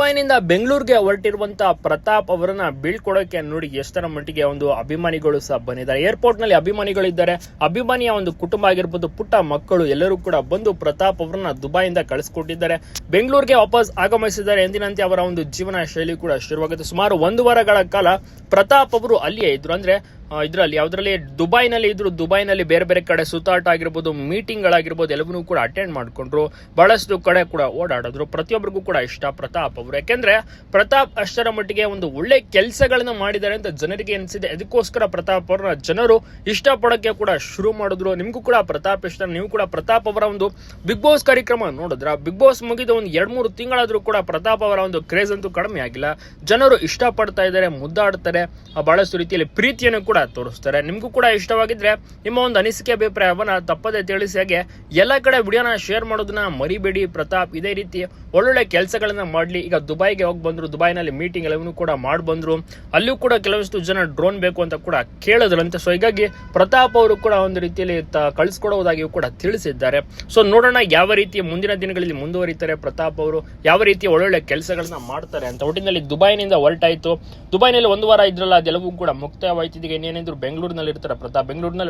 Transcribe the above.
ದುಬೈನಿಂದ ಬೆಂಗಳೂರಿಗೆ ಹೊರಟಿರುವಂತಹ ಪ್ರತಾಪ್ ಅವರನ್ನ ಬೀಳ್ಕೊಡೋಕೆ ನೋಡಿ ಎಷ್ಟರ ಮಟ್ಟಿಗೆ ಒಂದು ಅಭಿಮಾನಿಗಳು ಸಹ ಬಂದಿದ್ದಾರೆ. ಏರ್ಪೋರ್ಟ್ನಲ್ಲಿ ಅಭಿಮಾನಿಗಳಿದ್ದಾರೆ. ಅಭಿಮಾನಿಯ ಒಂದು ಕುಟುಂಬ ಆಗಿರ್ಬೋದು, ಪುಟ್ಟ ಮಕ್ಕಳು ಎಲ್ಲರೂ ಕೂಡ ಬಂದು ಪ್ರತಾಪ್ ಅವರನ್ನ ದುಬೈಯಿಂದ ಕಳಿಸ್ಕೊಟ್ಟಿದ್ದಾರೆ. ಬೆಂಗಳೂರಿಗೆ ವಾಪಸ್ ಆಗಮಿಸಿದ್ದಾರೆ. ಎಂದಿನಂತೆ ಅವರ ಒಂದು ಜೀವನ ಶೈಲಿ ಕೂಡ ಶುರುವಾಗುತ್ತೆ. ಸುಮಾರು ಒಂದು ವಾರಗಳ ಕಾಲ ಪ್ರತಾಪ್ ಅವರು ಅಲ್ಲಿಯೇ ಇದ್ರು. ಅಂದ್ರೆ ಇದ್ರಲ್ಲಿ, ಯಾವ್ದ್ರಲ್ಲಿ, ದುಬೈನಲ್ಲಿ ಇದ್ರು, ದುಬೈನಲ್ಲಿ ಬೇರೆ ಬೇರೆ ಕಡೆ ಸುತ್ತಾಟ ಆಗಿರ್ಬೋದು ಮೀಟಿಂಗ್ ಗಳಾಗಿರ್ಬೋದು ಎಲ್ಲವನ್ನೂ ಕೂಡ ಅಟೆಂಡ್ ಮಾಡ್ಕೊಂಡ್ರು. ಬಹಳಷ್ಟು ಕಡೆ ಕೂಡ ಓಡಾಡಿದ್ರು. ಪ್ರತಿಯೊಬ್ಬರಿಗೂ ಕೂಡ ಇಷ್ಟ ಪ್ರತಾಪ್ ಅವರು. ಯಾಕೆಂದ್ರೆ, ಪ್ರತಾಪ್ ಅಷ್ಟರ ಮಟ್ಟಿಗೆ ಒಂದು ಒಳ್ಳೆ ಕೆಲಸಗಳನ್ನ ಮಾಡಿದ್ದಾರೆ ಅಂತ ಜನರಿಗೆ ಅನಿಸಿದೆ. ಅದಕ್ಕೋಸ್ಕರ ಪ್ರತಾಪ್ ಅವರನ್ನ ಜನರು ಇಷ್ಟಪಡೋಕೆ ಕೂಡ ಶುರು ಮಾಡಿದ್ರು. ನಿಮ್ಗೂ ಕೂಡ ಪ್ರತಾಪ್ ಇಷ್ಟ. ನೀವು ಕೂಡ ಪ್ರತಾಪ್ ಅವರ ಒಂದು ಬಿಗ್ ಬಾಸ್ ಕಾರ್ಯಕ್ರಮ ನೋಡಿದ್ರ? ಬಿಗ್ ಬಾಸ್ ಮುಗಿದ ಒಂದು ಎರಡ್ ಮೂರು ತಿಂಗಳಾದ್ರೂ ಕೂಡ ಪ್ರತಾಪ್ ಅವರ ಒಂದು ಕ್ರೇಜ್ ಅಂತೂ ಕಡಿಮೆ ಆಗಿಲ್ಲ. ಜನರು ಇಷ್ಟಪಡ್ತಾ ಇದ್ದಾರೆ, ಮುದ್ದಾಡ್ತಾರೆ. ಬಹಳಷ್ಟು ರೀತಿಯಲ್ಲಿ ಪ್ರೀತಿಯನ್ನು ಕೂಡ ತೋರಿಸ್ತಾರೆ. ನಿಮ್ಗೂ ಕೂಡ ಇಷ್ಟವಾಗಿದ್ರೆ ನಿಮ್ಮ ಒಂದು ಅನಿಸಿಕೆ ಅಭಿಪ್ರಾಯವನ್ನ ತಪ್ಪದೆ ತಿಳಿಸಿ ಹಾಗೆ ಎಲ್ಲ ಕಡೆ ವಿಡಿಯೋನ ಶೇರ್ ಮಾಡೋದನ್ನ ಮರಿಬೇಡಿ. ಪ್ರತಾಪ್, ಇದೇ ರೀತಿ ಒಳ್ಳೊಳ್ಳೆ ಕೆಲಸಗಳನ್ನ ಮಾಡ್ಲಿ. ಈಗ ದುಬೈಗೆ ಹೋಗಿ ಬಂದ್ರು, ದುಬೈನಲ್ಲಿ ಮೀಟಿಂಗ್ ಎಲ್ಲವನ್ನೂ ಕೂಡ ಮಾಡಿ ಬಂದ್ರು. ಅಲ್ಲೂ ಕೂಡ ಕೆಲವಷ್ಟು ಜನ ಡ್ರೋನ್ ಬೇಕು ಅಂತ ಕೂಡ ಕೇಳಿದ್ರಂತೆ. ಸೊ ಹೀಗಾಗಿ ಪ್ರತಾಪ್ ಅವರು ಕೂಡ ಒಂದು ರೀತಿಯಲ್ಲಿ ಕಳಿಸ್ಕೊಡೋದಾಗಿಯೂ ಕೂಡ ತಿಳಿಸಿದ್ದಾರೆ. ಸೊ ನೋಡೋಣ ಯಾವ ರೀತಿ ಮುಂದಿನ ದಿನಗಳಲ್ಲಿ ಮುಂದುವರಿತಾರೆ ಪ್ರತಾಪ್ ಅವರು, ಯಾವ ರೀತಿ ಒಳ್ಳೊಳ್ಳೆ ಕೆಲಸಗಳನ್ನ ಮಾಡ್ತಾರೆ ಅಂತ. ಒಟ್ಟಿನಲ್ಲಿ ದುಬೈನಿಂದ ಹೊರಟಾಯ್ತು. ದುಬೈನಲ್ಲಿ ಒಂದು ವಾರ ಇದ್ರಲ್ಲ, ಅದೆಲ್ಲವೂ ಕೂಡ ಮುಕ್ತಾಯವಾಯ್ತು. ಇನ್ನೇನಿದ್ರು ಬೆಂಗಳೂರಿನಲ್ಲಿ ಇರ್ತಾರೆ ಪ್ರತಾಪ್ ಬೆಂಗಳೂರಿನಲ್ಲಿ